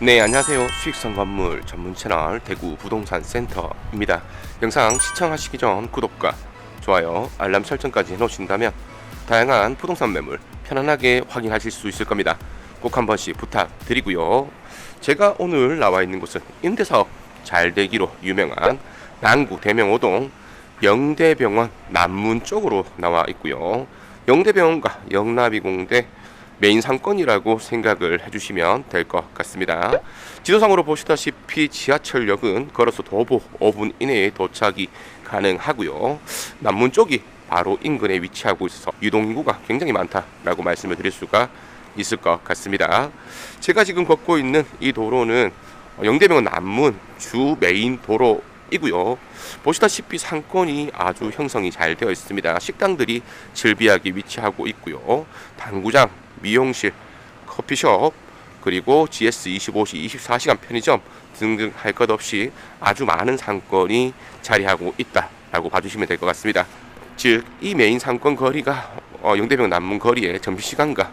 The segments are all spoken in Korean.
네 안녕하세요. 수익성 건물 전문 채널 대구 부동산 센터입니다. 영상 시청하시기 전 구독과 좋아요 알람 설정까지 해놓으신다면 다양한 부동산 매물 편안하게 확인하실 수 있을 겁니다. 꼭 한 번씩 부탁드리고요. 제가 오늘 나와 있는 곳은 임대사업 잘 되기로 유명한 남구 대명오동 영대병원 남문 쪽으로 나와 있고요. 영대병원과 영나비공대 메인 상권이라고 생각을 해주시면 될 것 같습니다. 지도상으로 보시다시피 지하철역은 걸어서 도보 5분 이내에 도착이 가능하고요. 남문 쪽이 바로 인근에 위치하고 있어서 유동인구가 굉장히 많다라고 말씀을 드릴 수가 있을 것 같습니다. 제가 지금 걷고 있는 이 도로는 영대병원 남문 주 메인 도로 이고요. 보시다시피 상권이 아주 형성이 잘 되어 있습니다. 식당들이 즐비하게 위치하고 있고요. 당구장, 미용실, 커피숍, 그리고 GS 25시 24시간 편의점 등등 할 것 없이 아주 많은 상권이 자리하고 있다라고 봐주시면 될 것 같습니다. 즉, 이 메인 상권 거리가 어, 영대병 남문 거리의 점심시간과 어,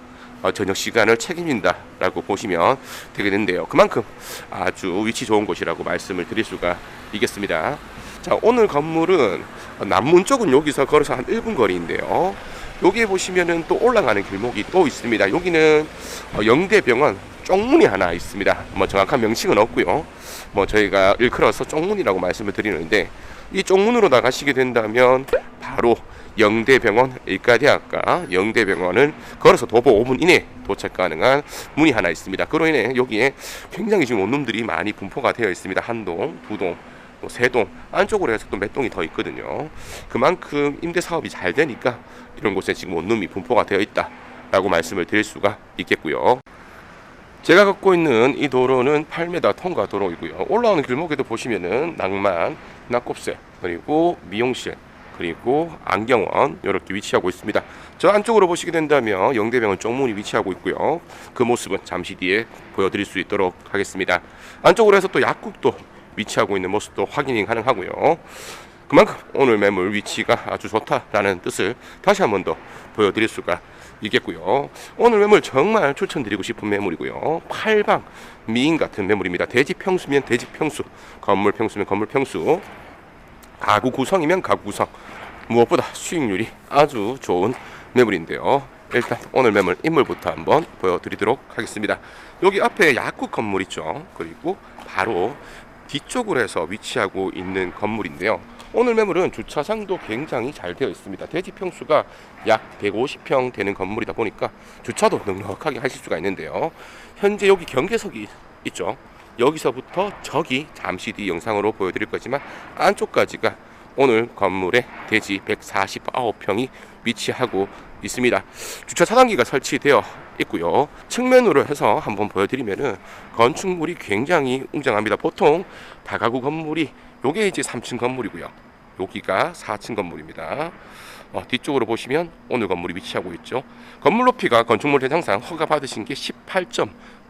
저녁 시간을 책임진다라고 보시면 되겠는데요. 그만큼 아주 위치 좋은 곳이라고 말씀을 드릴 수가 있겠습니다. 자, 오늘 건물은 남문 쪽은 여기서 걸어서 한 1분 거리인데요. 여기에 보시면은 또 올라가는 길목이 또 있습니다. 여기는 어, 영대병원 쪽문이 하나 있습니다. 뭐 정확한 명칭은 없고요. 뭐 저희가 일컬어서 쪽문이라고 말씀을 드리는데 이 쪽문으로 나가시게 된다면 바로 영대병원 일가대학과 영대병원을 걸어서 도보 5분 이내 도착 가능한 문이 하나 있습니다. 그로 인해 여기에 굉장히 지금 원룸들이 많이 분포가 되어 있습니다. 한 동, 두 동, 또세 동, 안쪽으로 해서 또 몇 동이 더 있거든요. 그만큼 임대 사업이 잘 되니까 이런 곳에 지금 원룸이 분포가 되어 있다라고 말씀을 드릴 수가 있겠고요. 제가 걷고 있는 이 도로는 8m 통과 도로이고요. 올라오는 길목에도 보시면은 낭만, 낙곱새, 그리고 미용실, 그리고 안경원 이렇게 위치하고 있습니다. 저 안쪽으로 보시게 된다면 영대병원 쪽문이 위치하고 있고요. 그 모습은 잠시 뒤에 보여드릴 수 있도록 하겠습니다. 안쪽으로 해서 또 약국도 위치하고 있는 모습도 확인이 가능하고요. 그만큼 오늘 매물 위치가 아주 좋다라는 뜻을 다시 한 번 더 보여드릴 수가 있겠고요. 오늘 매물 정말 추천드리고 싶은 매물이고요. 팔방 미인 같은 매물입니다. 대지 평수면 대지 평수, 건물 평수면 건물 평수, 가구 구성이면 가구 구성. 무엇보다 수익률이 아주 좋은 매물인데요. 일단 오늘 매물 인물부터 한번 보여드리도록 하겠습니다. 여기 앞에 약국 건물 있죠. 그리고 바로 뒤쪽으로 해서 위치하고 있는 건물인데요. 오늘 매물은 주차장도 굉장히 잘 되어 있습니다. 대지 평수가 약 150평 되는 건물이다 보니까 주차도 넉넉하게 하실 수가 있는데요. 현재 여기 경계석이 있죠. 여기서부터 저기 잠시 뒤 영상으로 보여드릴 거지만 안쪽까지가 오늘 건물의 대지 149평이 위치하고 있습니다. 주차 차단기가 설치되어 있고요. 측면으로 해서 한번 보여드리면은 건축물이 굉장히 웅장합니다. 보통 다가구 건물이 요게 이제 3층 건물이고요. 여기가 4층 건물입니다. 어, 뒤쪽으로 보시면 오늘 건물이 위치하고 있죠. 건물 높이가 건축물 대장상 허가 받으신 게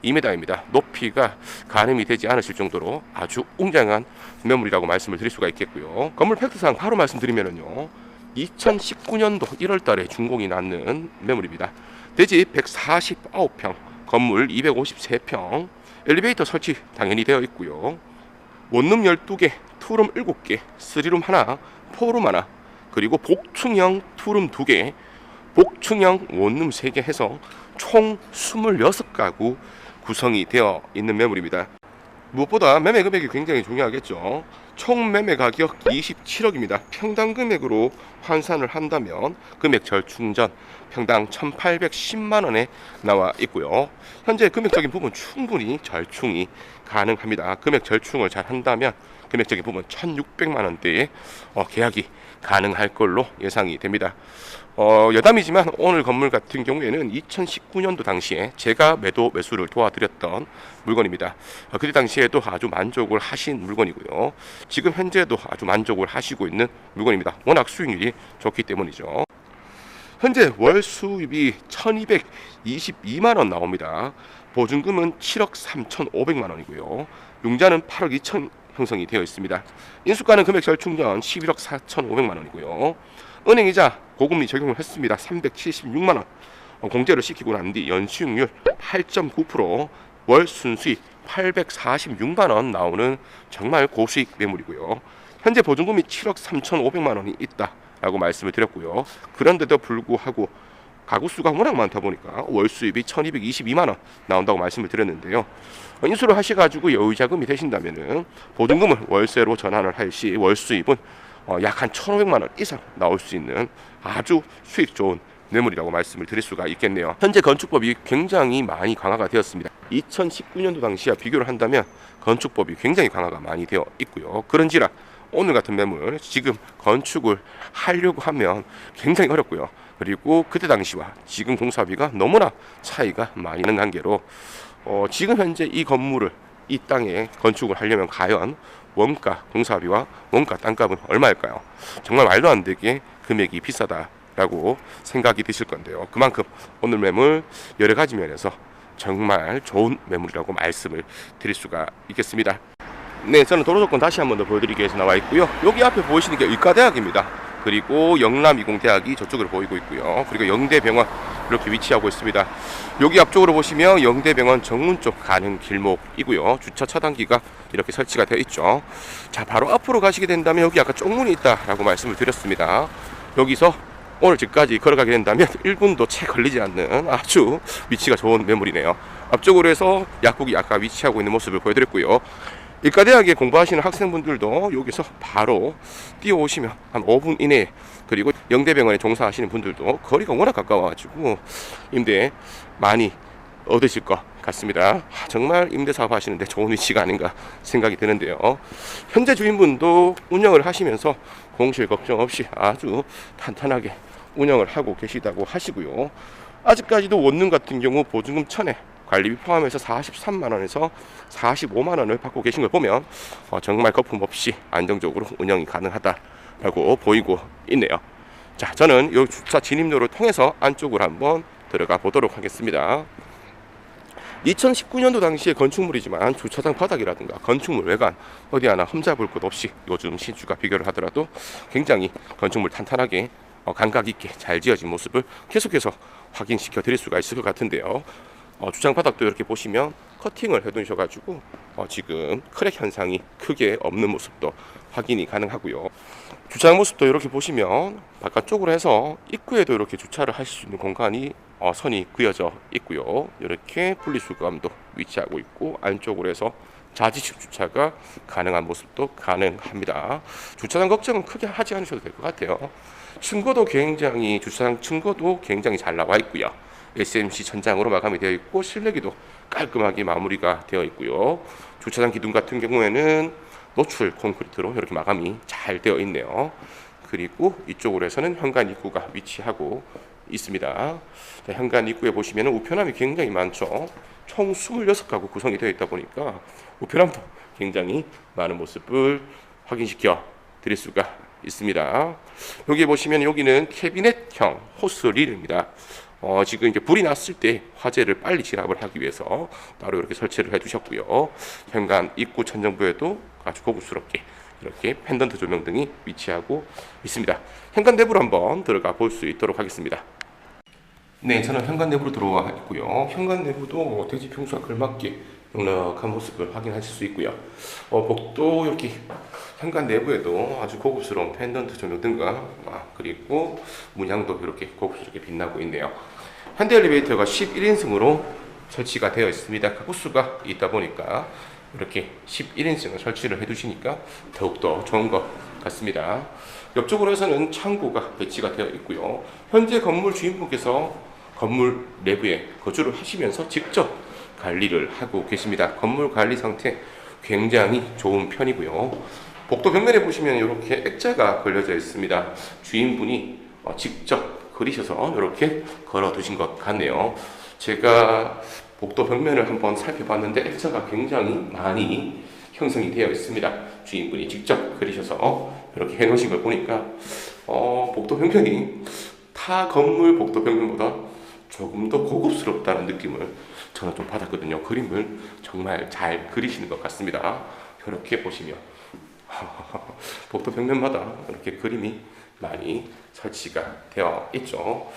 18.2m입니다. 높이가 가늠이 되지 않으실 정도로 아주 웅장한 매물이라고 말씀을 드릴 수가 있겠고요. 건물 팩트상 바로 말씀드리면은요. 2019년도 1월 달에 준공이 났는 매물입니다. 대지 149평, 건물 253평, 엘리베이터 설치 당연히 되어 있고요. 원룸 12개, 투룸 7개, 쓰리룸 하나, 포룸 하나, 그리고 복층형 투룸 2개, 복층형 원룸 3개 해서 총 26가구 구성이 되어 있는 매물입니다. 무엇보다 매매 금액이 굉장히 중요하겠죠. 총 매매 가격 27억입니다. 평당 금액으로 환산을 한다면 금액 절충전 평당 1,810만 원에 나와 있고요. 현재 금액적인 부분 충분히 절충이 가능합니다. 금액 절충을 잘 한다면 금액적인 부분 1,600만 원대에 어, 계약이 가능할 걸로 예상이 됩니다. 어, 여담이지만 오늘 건물 같은 경우에는 2019년도 당시에 제가 매도 매수를 도와드렸던 물건입니다. 어, 그때 당시에도 아주 만족을 하신 물건이고요. 지금 현재도 아주 만족을 하시고 있는 물건입니다. 워낙 수익률이 좋기 때문이죠. 현재 월 수입이 1222만 원 나옵니다. 보증금은 7억 3,500만 원이고요. 융자는 8억 2천 형성이 되어 있습니다. 인수가는 금액 절충전 11억 4,500만 원이고요. 은행이자 고금리 적용을 했습니다. 376만 원. 어, 공제를 시키고 난 뒤 연수익률 8.9%월 순수익 846만 원 나오는 정말 고수익 매물이고요. 현재 보증금이 7억 3,500만 원이 있다라고 말씀을 드렸고요. 그런데도 불구하고 가구 수가 워낙 많다 보니까 월 수입이 1,222만 원 나온다고 말씀을 드렸는데요. 어, 인수를 하셔가지고 여유 자금이 되신다면은 보증금을 월세로 전환을 할 시 월 수입은 어, 약한 1,500만 원 이상 나올 수 있는 아주 수익 좋은 매물이라고 말씀을 드릴 수가 있겠네요. 현재 건축법이 굉장히 많이 강화가 되었습니다. 2019년도 당시와 비교를 한다면 건축법이 굉장히 강화가 많이 되어 있고요. 그런지라 오늘 같은 매물 지금 건축을 하려고 하면 굉장히 어렵고요. 그리고 그때 당시와 지금 공사비가 너무나 차이가 많이 나는 관계로 어, 지금 현재 이 건물을 이 땅에 건축을 하려면 과연 원가 공사비와 원가 땅값은 얼마일까요? 정말 말도 안 되게 금액이 비싸다라고 생각이 드실 건데요. 그만큼 오늘 매물 여러 가지 면에서 정말 좋은 매물이라고 말씀을 드릴 수가 있겠습니다. 네, 저는 도로 조건 다시 한 번 더 보여드리기 위해서 나와 있고요. 여기 앞에 보이시는 게 의과대학입니다. 그리고 영남이공대학이 저쪽으로 보이고 있고요. 그리고 영대병원 이렇게 위치하고 있습니다. 여기 앞쪽으로 보시면 영대병원 정문 쪽 가는 길목이고요. 주차 차단기가 이렇게 설치가 되어 있죠. 자, 바로 앞으로 가시게 된다면 여기 아까 쪽문이 있다라고 말씀을 드렸습니다. 여기서 오늘 집까지 걸어가게 된다면 1분도 채 걸리지 않는 아주 위치가 좋은 매물이네요. 앞쪽으로 해서 약국이 아까 위치하고 있는 모습을 보여드렸고요. 일가대학에 공부하시는 학생분들도 여기서 바로 뛰어오시면 한 5분 이내에 그리고 영대병원에 종사하시는 분들도 거리가 워낙 가까워가지고 임대 많이 얻으실 것 같습니다. 아, 정말 임대 사업 하시는데 좋은 위치가 아닌가 생각이 드는데요. 현재 주인분도 운영을 하시면서 공실 걱정 없이 아주 탄탄하게 운영을 하고 계시다고 하시고요. 아직까지도 원룸 같은 경우 보증금 천에 관리비 포함해서 43만 원에서 45만 원을 받고 계신 걸 보면 어, 정말 거품 없이 안정적으로 운영이 가능하다라고 보이고 있네요. 자, 저는 이 주차 진입로를 통해서 안쪽으로 한번 들어가 보도록 하겠습니다. 2019년도 당시에 건축물이지만 주차장 바닥이라든가 건축물 외관 어디 하나 흠잡을 것 없이 요즘 신주가 비교를 하더라도 굉장히 건축물 탄탄하게 어, 감각 있게 잘 지어진 모습을 계속해서 확인시켜 드릴 수가 있을 것 같은데요. 어, 주차장 바닥도 이렇게 보시면 커팅을 해두셔 가지고 어, 지금 크랙 현상이 크게 없는 모습도 확인이 가능하고요. 주차장 모습도 이렇게 보시면 바깥쪽으로 해서 입구에도 이렇게 주차를 하실 수 있는 공간이 어, 선이 그어져 있고요. 이렇게 분리수거함도 위치하고 있고 안쪽으로 해서 자지식 주차가 가능한 모습도 가능합니다. 주차장 걱정은 크게 하지 않으셔도 될 것 같아요. 층고도 굉장히 주차장 층고도 굉장히 잘 나와 있고요. SMC 천장으로 마감이 되어 있고 실내기도 깔끔하게 마무리가 되어 있고요. 주차장 기둥 같은 경우에는 노출 콘크리트로 이렇게 마감이 잘 되어 있네요. 그리고 이쪽으로 해서는 현관 입구가 위치하고 있습니다. 자, 현관 입구에 보시면 우편함이 굉장히 많죠. 총 26가구 구성이 되어 있다 보니까 우편함도 굉장히 많은 모습을 확인시켜 드릴 수가 있습니다. 여기 보시면 여기는 캐비넷형 호스 릴입니다. 어, 지금 이제 불이 났을 때 화재를 빨리 진압을 하기 위해서 따로 이렇게 설치를 해두셨고요. 현관 입구 천정부에도 아주 고급스럽게 이렇게 펜던트 조명 등이 위치하고 있습니다. 현관 내부로 한번 들어가 볼 수 있도록 하겠습니다. 네, 저는 현관 내부로 들어와 있고요. 현관 내부도 대지 평수와 걸맞게 넉넉한 모습을 확인하실 수 있고요. 어, 복도 이렇게 현관 내부에도 아주 고급스러운 펜던트 조명 등과 아, 그리고 문양도 이렇게 고급스럽게 빛나고 있네요. 현대 엘리베이터가 11인승으로 설치가 되어 있습니다. 가구 수가 있다 보니까 이렇게 11인승을 설치를 해두시니까 더욱더 좋은 것 같습니다. 옆쪽으로 해서는 창고가 배치가 되어 있고요. 현재 건물 주인분께서 건물 내부에 거주를 하시면서 직접 관리를 하고 계십니다. 건물 관리 상태 굉장히 좋은 편이고요. 복도 벽면에 보시면 이렇게 액자가 걸려져 있습니다. 주인분이 어, 직접 그리셔서 이렇게 걸어 두신 것 같네요. 제가 복도 벽면을 한번 살펴봤는데 액자가 굉장히 많이 형성이 되어 있습니다. 주인분이 직접 그리셔서 이렇게 해 놓으신 걸 보니까 어, 복도 벽면이 타 건물 복도 벽면보다 조금 더 고급스럽다는 느낌을 저는 좀 받았거든요. 그림을 정말 잘 그리시는 것 같습니다. 이렇게 보시면 복도 벽면마다 이렇게 그림이 많이 설치가 되어 있죠.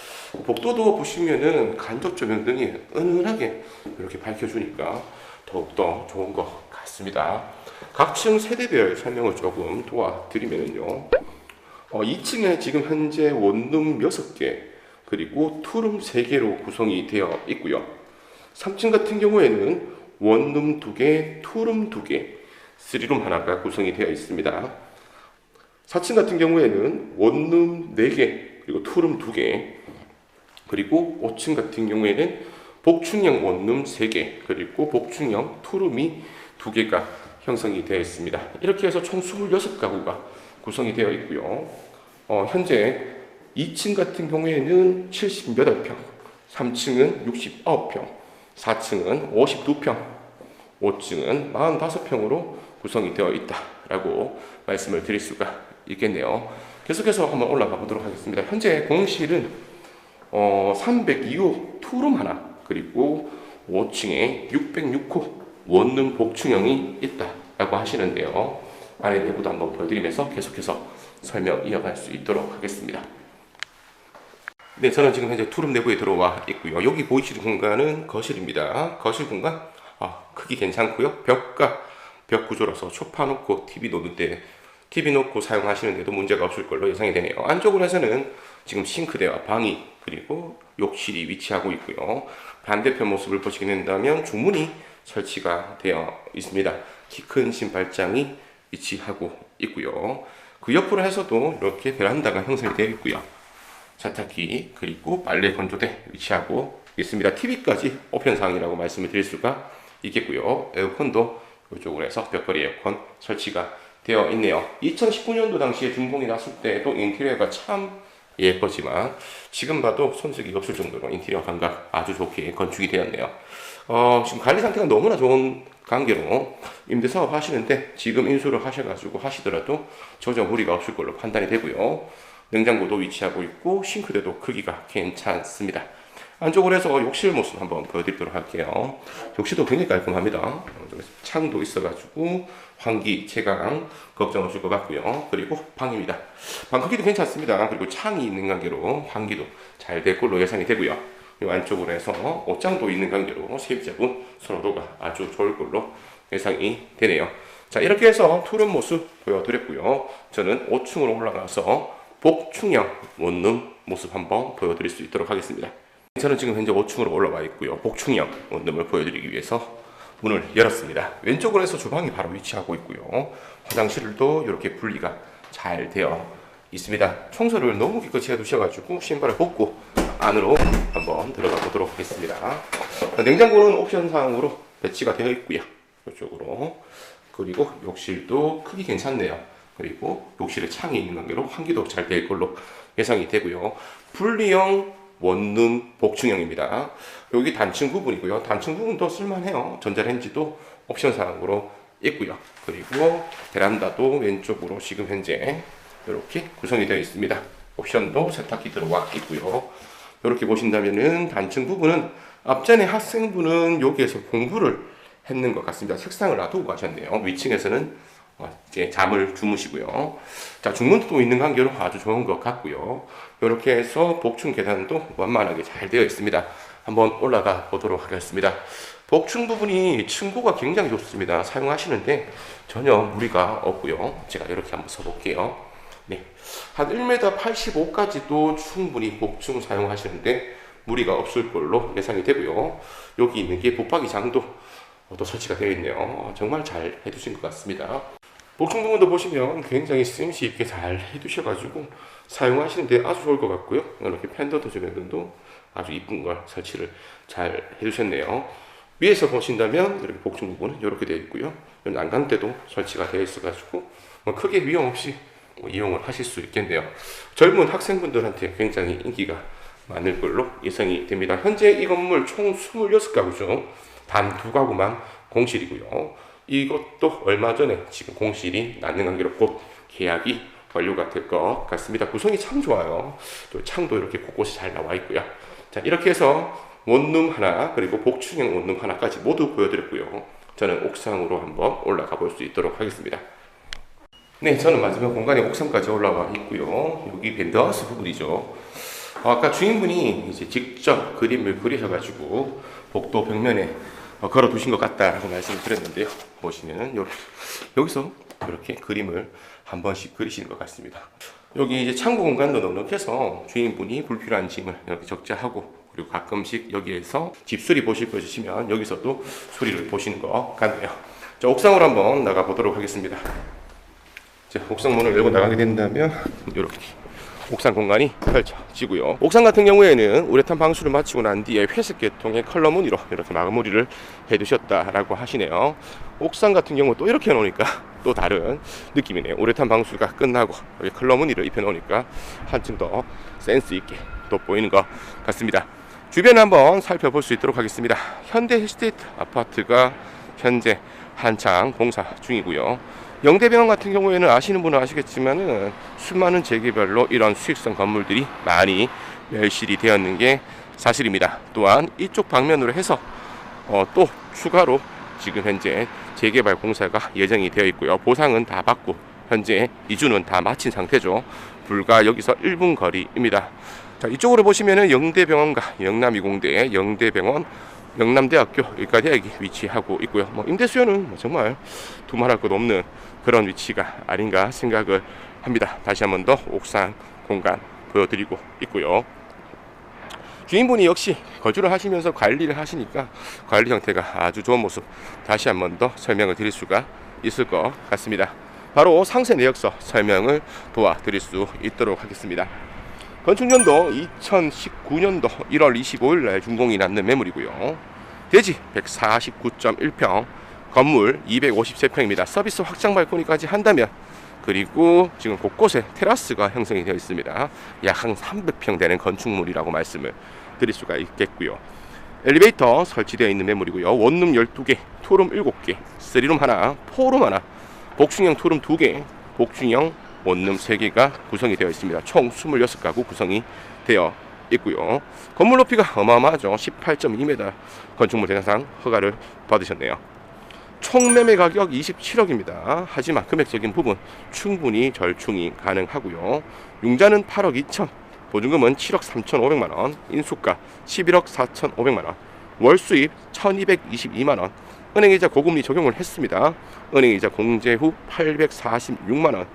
복도도 보시면은 간접 조명 등이 은은하게 이렇게 밝혀주니까 더욱더 좋은 것 같습니다. 각층 세대별 설명을 조금 도와드리면요. 어, 2층에 지금 현재 원룸 6개 그리고 투룸 3개로 구성이 되어 있고요. 3층 같은 경우에는 원룸 2개, 투룸 2개, 3룸 하나가 구성이 되어 있습니다. 4층 같은 경우에는 원룸 4개, 그리고 투룸 2개, 그리고 5층 같은 경우에는 복층형 원룸 3개, 그리고 복층형 투룸이 2개가 형성이 되어 있습니다. 이렇게 해서 총 26가구가 구성이 되어 있고요. 어, 현재 2층 같은 경우에는 78평, 3층은 69평, 4층은 52평, 5층은 45평으로 구성이 되어 있다라고 말씀을 드릴 수가 있겠네요. 계속해서 한번 올라가 보도록 하겠습니다. 현재 공실은 어, 302호 투룸 하나 그리고 5층에 606호 원룸 복층형이 있다라고 하시는데요. 안에 내부도 한번 보여드리면서 계속해서 설명 이어갈 수 있도록 하겠습니다. 네, 저는 지금 현재 투룸 내부에 들어와 있고요. 여기 보이시는 공간은 거실입니다. 거실 공간 아, 크기 괜찮고요. 벽과 벽 구조라서 소파 놓고 TV 놓는데 TV 놓고 사용하시는데도 문제가 없을 걸로 예상이 되네요. 안쪽으로 해서는 지금 싱크대와 방이 그리고 욕실이 위치하고 있고요. 반대편 모습을 보시게 된다면 주문이 설치가 되어 있습니다. 키 큰 신발장이 위치하고 있고요. 그 옆으로 해서도 이렇게 베란다가 형성이 되어 있고요. 세탁기 그리고 빨래 건조대 위치하고 있습니다. TV까지 사항이라고 말씀을 드릴 수가 있겠고요. 에어컨도 이쪽으로 해서 벽걸이 에어컨 설치가 되어 있네요. 2019년도 당시에 준공이 났을 때도 인테리어가 참 예뻤지만 지금 봐도 손색이 없을 정도로 인테리어 감각 아주 좋게 건축이 되었네요. 어, 지금 관리 상태가 너무나 좋은 관계로 임대 사업 하시는데 지금 인수를 하셔가지고 하시더라도 전혀 무리가 없을 걸로 판단이 되고요. 냉장고도 위치하고 있고 싱크대도 크기가 괜찮습니다. 안쪽으로 해서 욕실 모습 한번 보여드리도록 할게요. 욕실도 굉장히 깔끔합니다. 창도 있어가지고 환기, 채광 걱정 없을 것 같고요. 그리고 방입니다. 방 크기도 괜찮습니다. 그리고 창이 있는 관계로 환기도 잘 될 걸로 예상이 되고요. 이 안쪽으로 해서 옷장도 있는 관계로 세입자분 선호도가 아주 좋을 걸로 예상이 되네요. 자 이렇게 해서 투룸 모습 보여드렸고요. 저는 5층으로 올라가서 복층형 원룸 모습 한번 보여드릴 수 있도록 하겠습니다. 저는 지금 현재 5층으로 올라와 있고요. 복층형 원룸을 보여드리기 위해서 문을 열었습니다. 왼쪽으로 해서 주방이 바로 위치하고 있고요. 화장실도 이렇게 분리가 잘 되어 있습니다. 청소를 너무 깨끗이 해두셔가지고 신발을 벗고 안으로 한번 들어가 보도록 하겠습니다. 냉장고는 옵션 사항으로 배치가 되어 있고요. 이쪽으로 그리고 욕실도 크기 괜찮네요. 그리고 욕실에 창이 있는 관계로 환기도 잘 될 걸로 예상이 되고요. 분리형 원룸 복층형입니다. 여기 단층 부분이고요. 단층 부분도 쓸만해요. 전자레인지도 옵션 사항으로 있고요. 그리고 베란다도 왼쪽으로 지금 현재 이렇게 구성이 되어 있습니다. 옵션도 세탁기 들어와 있고요. 이렇게 보신다면은 단층 부분은 앞전에 학생분은 여기에서 공부를 했는 것 같습니다. 책상을 놔두고 가셨네요. 위층에서는 어, 이제 잠을 주무시고요. 자, 중문도 있는 관계로 아주 좋은 것 같고요. 이렇게 해서 복층 계단도 완만하게 잘 되어 있습니다. 한번 올라가 보도록 하겠습니다. 복층 부분이 층고가 굉장히 좋습니다. 사용하시는데 전혀 무리가 없고요. 제가 이렇게 한번 써볼게요. 네. 한 1m 85까지도 충분히 복층 사용하시는데 무리가 없을 걸로 예상이 되고요. 여기 있는 게 붙박이 장도 또 설치가 되어 있네요. 정말 잘 해두신 것 같습니다. 부분도 보시면 굉장히 쓰임씨 있게 잘 해두셔가지고 사용하시는데 아주 좋을 것 같고요. 이렇게 팬더 도 조명등도 아주 이쁜 걸 설치를 잘 해주셨네요. 위에서 보신다면 이렇게 복층 부분은 이렇게 되어 있고요. 난간대도 설치가 되어 있어가지고 뭐 크게 위험 없이 뭐 이용을 하실 수 있겠네요. 젊은 학생분들한테 굉장히 인기가 많을 걸로 예상이 됩니다. 현재 이 건물 총 26가구죠. 단 두 가구만 공실이고요. 이것도 얼마 전에 지금 공실이 났는 관계로 곧 계약이 완료가 될 것 같습니다. 구성이 참 좋아요. 또 창도 이렇게 곳곳이 잘 나와 있고요. 자, 이렇게 해서 원룸 하나 그리고 복층형 원룸 하나까지 모두 보여드렸고요. 저는 옥상으로 한번 올라가 볼 수 있도록 하겠습니다. 네, 저는 마지막 공간에 옥상까지 올라와 있고요. 여기 밴드하우스 부분이죠. 어, 아까 주인분이 이제 직접 그림을 그리셔가지고 복도 벽면에 어, 걸어 두신 것 같다라고 말씀을 드렸는데요. 보시면은 요, 여기서 이렇게 그림을 한 번씩 그리시는 것 같습니다. 여기 이제 창고 공간도 넉넉해서 주인분이 불필요한 짐을 이렇게 적재하고 그리고 가끔씩 여기에서 집수리 보실 거 주시면 여기서도 수리를 보시는 것 같네요. 자, 옥상으로 한번 나가 보도록 하겠습니다. 자, 옥상 문을 열고 나가게 된다면 이렇게 옥상 공간이 펼쳐지고요. 옥상 같은 경우에는 우레탄 방수를 마치고 난 뒤에 회색 계통의 컬러 무늬로 이렇게 마무리를 해두셨다라고 하시네요. 옥상 같은 경우 또 이렇게 해놓으니까 또 다른 느낌이네요. 우레탄 방수가 끝나고 여기 컬러 무늬를 입혀놓으니까 한층 더 센스 있게 돋보이는 것 같습니다. 주변 한번 살펴볼 수 있도록 하겠습니다. 현대 힐스테이트 아파트가 현재 한창 공사 중이고요. 영대병원 같은 경우에는 아시는 분은 아시겠지만은 수많은 재개발로 이런 수익성 건물들이 많이 멸실이 되었는 게 사실입니다. 또한 이쪽 방면으로 해서 어, 또 추가로 지금 현재 재개발 공사가 예정이 되어 있고요. 보상은 다 받고 현재 이주는 다 마친 상태죠. 불과 여기서 1분 거리입니다. 자, 이쪽으로 보시면은 영대병원과 영남이공대, 영대병원, 영남대학교 의과대학이 위치하고 있고요. 뭐 임대 수요는 뭐 정말 두말할 것 없는 그런 위치가 아닌가 생각을 합니다. 다시 한 번 더 옥상 공간 보여드리고 있고요. 주인분이 역시 거주를 하시면서 관리를 하시니까 관리 형태가 아주 좋은 모습 다시 한 번 더 설명을 드릴 수가 있을 것 같습니다. 바로 상세 내역서 설명을 도와드릴 수 있도록 하겠습니다. 건축년도 2019년도 1월 25일 날 준공이 났는 매물이고요. 대지 149.1평, 건물 253평입니다. 서비스 확장 발코니까지 한다면 그리고 지금 곳곳에 테라스가 형성이 되어 있습니다. 약 한 300평 되는 건축물이라고 말씀을 드릴 수가 있겠고요. 엘리베이터 설치되어 있는 매물이고요. 원룸 12개, 투룸 7개, 쓰리룸 하나, 포룸 하나, 복층형 투룸 2개, 복층형 원룸 3개가 구성이 되어 있습니다. 총 26가구 구성이 되어 있고요. 건물 높이가 어마어마하죠. 18.2m 건축물 대상상 허가를 받으셨네요. 총 매매 가격 27억입니다. 하지만 금액적인 부분 충분히 절충이 가능하고요. 융자는 8억 2천, 보증금은 7억 3천5백만 원, 인수가 11억 4천 5백만 원, 월 수입 1,222만 원, 은행이자 고금리 적용을 했습니다. 은행이자 공제 후 846만 원,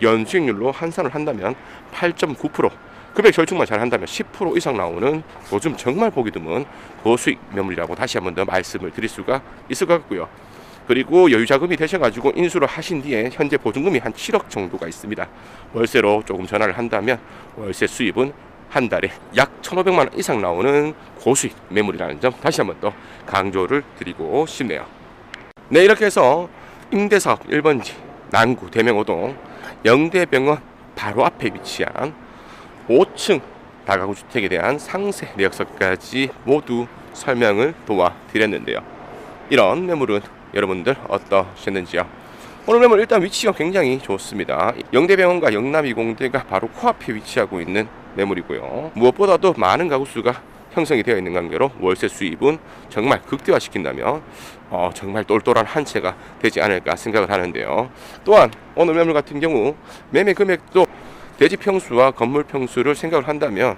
연 수익률로 환산을 한다면 8.9%, 금액 절충만 잘 한다면 10% 이상 나오는 요즘 정말 보기 드문 고수익 매물이라고 다시 한 번 더 말씀을 드릴 수가 있을 것 같고요. 그리고 여유 자금이 되셔가지고 인수를 하신 뒤에 현재 보증금이 한 7억 정도가 있습니다. 월세로 조금 전화를 한다면 월세 수입은 한 달에 약 1,500만 원 이상 나오는 고수익 매물이라는 점 다시 한번더 강조를 드리고 싶네요. 네, 이렇게 해서 임대사업 1번지 남구 대명호동 영대병원 바로 앞에 위치한 5층 다가구 주택에 대한 상세 내역서까지 모두 설명을 도와드렸는데요. 이런 매물은 여러분들 어떠셨는지요? 오늘 매물 일단 위치가 굉장히 좋습니다. 영대병원과 영남이공대가 바로 코앞에 위치하고 있는 매물이고요. 무엇보다도 많은 가구 수가 형성이 되어 있는 관계로 월세 수입은 정말 극대화시킨다면 어, 정말 똘똘한 한 채가 되지 않을까 생각을 하는데요. 또한 오늘 매물 같은 경우 매매 금액도 대지 평수와 건물 평수를 생각을 한다면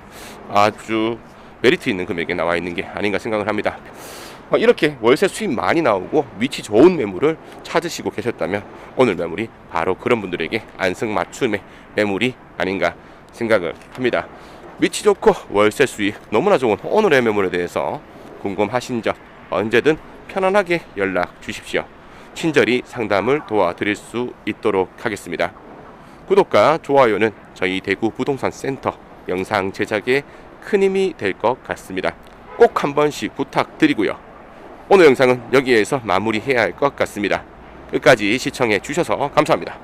아주 메리트 있는 금액에 나와 있는 게 아닌가 생각을 합니다. 어, 이렇게 월세 수입 많이 나오고 위치 좋은 매물을 찾으시고 계셨다면 오늘 매물이 바로 그런 분들에게 안성맞춤의 매물이 아닌가 생각을 합니다. 위치 좋고 월세 수입 너무나 좋은 오늘의 매물에 대해서 궁금하신 점 언제든 편안하게 연락 주십시오. 친절히 상담을 도와드릴 수 있도록 하겠습니다. 구독과 좋아요는 저희 대구 부동산 센터 영상 제작에 큰 힘이 될 것 같습니다. 꼭 한 번씩 부탁드리고요. 오늘 영상은 여기에서 마무리해야 할 것 같습니다. 끝까지 시청해 주셔서 감사합니다.